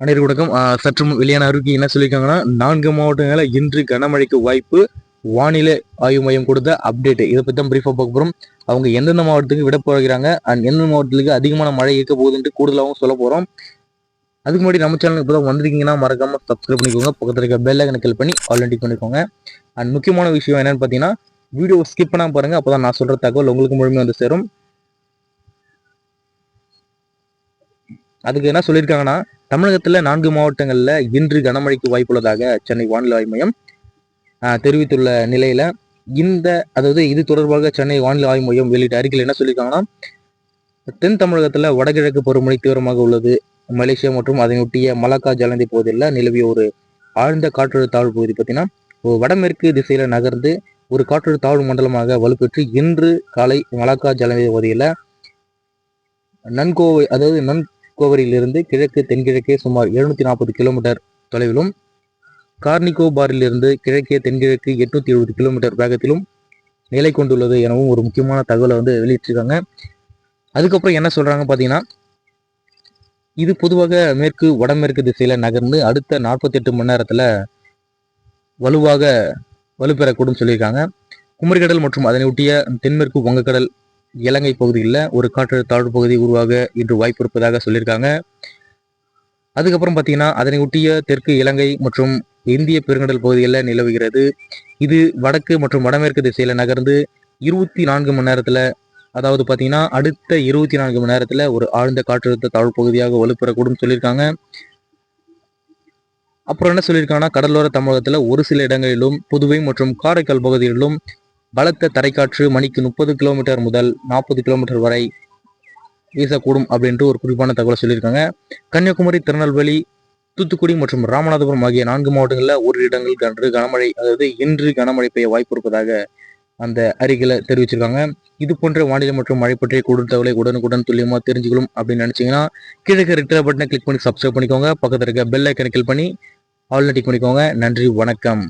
அனைவருக்கும் வணக்கம் சற்றும் சற்று வெளியான அறிக்கை என்ன சொல்லியிருக்காங்கன்னா நான்கு மாவட்டங்களில் இன்று கனமழைக்கு வாய்ப்பு வானிலை ஆய்வு மையம் கொடுத்த அப்டேட் இதை பற்றி தான் ப்ரீஃபாக பார்க்க போகிறோம் அவங்க எந்தெந்த மாவட்டத்துக்கு விட போகிறாங்க? அண்ட் எந்தெந்த மாவட்டத்துக்கு அதிகமான மழை இருக்க போகுதுன்ட்டு கூடுதலாகவும் சொல்ல போகிறோம் அதுக்கு முன்னாடி நம்ம சேனல் இப்போ தான் வந்திருக்கீங்கன்னா மறக்காம சப்ஸ்கிரைப் பண்ணிக்கோங்க. பக்கத்தில் இருக்க பெல் ஐக்கனை கிளிக் பண்ணி ஆல்ரெடி பண்ணிக்கோங்க. அண்ட் முக்கியமான விஷயம் என்னன்னு பார்த்தீங்கன்னா வீடியோ ஸ்கிப் பண்ணாம பாருங்க. அப்பதான் நான் சொல்ற தகவல் உங்களுக்கு முழுமையாக வந்து சேரும். அதுக்கு என்ன சொல்லியிருக்காங்கன்னா தமிழகத்துல நான்கு மாவட்டங்கள்ல இன்று கனமழைக்கு வாய்ப்புள்ளதாக சென்னை வானிலை ஆய்வு மையம் ஆஹ், தெரிவித்துள்ள நிலையில இந்த அதாவது இது தொடர்பாக சென்னை வானிலை ஆய்வு மையம் வெளியிட்ட அறிக்கையில் என்ன சொல்லியிருக்காங்கன்னா தென் தமிழகத்துல வடகிழக்கு பருவமழை தீவிரமாக உள்ளது. மலேசியா மற்றும் அதனையொட்டிய மலாக்கா ஜலந்தி பகுதியில் நிலவிய ஒரு ஆழ்ந்த காற்றழுத்த தாழ்வு பகுதி பார்த்தீங்கன்னா வடமேற்கு திசையில நகர்ந்து ஒரு காற்றழுத்த தாழ்வு மண்டலமாக வலுப்பெற்று இன்று காலை மலாக்கா ஜலந்தி பகுதியில் நன்கோவை அதாவது நன் கோவரிலிருந்து கிழக்கு தென்கிழக்கே சுமார் எழுநூத்தி நாற்பது கிலோமீட்டர் தொலைவிலும் கார்னிகோபாரிலிருந்து கிழக்கே தென்கிழக்கு எட்நூத்தி எழுபது கிலோமீட்டர் வேகத்திலும் நிலை கொண்டுள்ளது எனவும் ஒரு முக்கியமான தகவலை வந்து வெளியிட்டிருக்காங்க. அதுக்கப்புறம் என்ன சொல்றாங்க பார்த்தீங்கன்னா இது பொதுவாக மேற்கு வடமேற்கு திசையில நகர்ந்து அடுத்த நாற்பத்தி எட்டு மணி நேரத்தில் வலுவாக வலுப்பெறக்கூடும் சொல்லியிருக்காங்க. குமரிக்கடல் மற்றும் அதனை ஒட்டிய தென்மேற்கு வங்கக்கடல் இலங்கை பகுதியில் ஒரு காற்றழுத்த தாழ்வு பகுதி உருவாக இன்று வாய்ப்பு இருப்பதாக சொல்லியிருக்காங்க. அதுக்கப்புறம் பார்த்தீங்கன்னா அதனை ஒட்டிய தெற்கு இலங்கை மற்றும் இந்திய பெருங்கடல் பகுதிகளில் நிலவுகிறது. இது வடக்கு மற்றும் வடமேற்கு திசையில நகர்ந்து இருபத்தி நான்கு மணி நேரத்துல அதாவது பார்த்தீங்கன்னா அடுத்த இருபத்தி நான்கு மணி நேரத்துல ஒரு ஆழ்ந்த காற்றழுத்த தாழ்வு பகுதியாக வலுப்பெறக்கூடும் சொல்லியிருக்காங்க. அப்புறம் என்ன சொல்லியிருக்காங்கன்னா கடலோர தமிழகத்துல ஒரு சில இடங்களிலும் புதுவை மற்றும் காரைக்கால் பகுதிகளிலும் பலத்த தரைக்காற்று மணிக்கு முப்பது கிலோமீட்டர் முதல் நாற்பது கிலோமீட்டர் வரை வீசக்கூடும் அப்படின்ட்டு ஒரு குறிப்பான தகவலை சொல்லியிருக்காங்க. கன்னியாகுமரி திருநெல்வேலி தூத்துக்குடி மற்றும் ராமநாதபுரம் ஆகிய நான்கு மாவட்டங்களில் ஒரு இடங்கள் கன்று கனமழை அதாவது இன்று கனமழை பெய்ய வாய்ப்பு இருப்பதாக அந்த அறிக்கையில் தெரிவிச்சிருக்காங்க. இது போன்ற வானிலை மற்றும் மழை பற்றிய கூடுதல் தகவலை உடனுக்குடன் துல்லியமாக தெரிஞ்சுக்கணும் அப்படின்னு நினச்சிங்கன்னா கீழே ரெட்டர் பட்டனை கிளிக் பண்ணி சப்ஸ்கிரைப் பண்ணிக்கோங்க. பக்கத்தில் இருக்க பெல் ஐக்கனை கிளிக் பண்ணி ஆல் பண்ணிக்கோங்க. நன்றி வணக்கம்.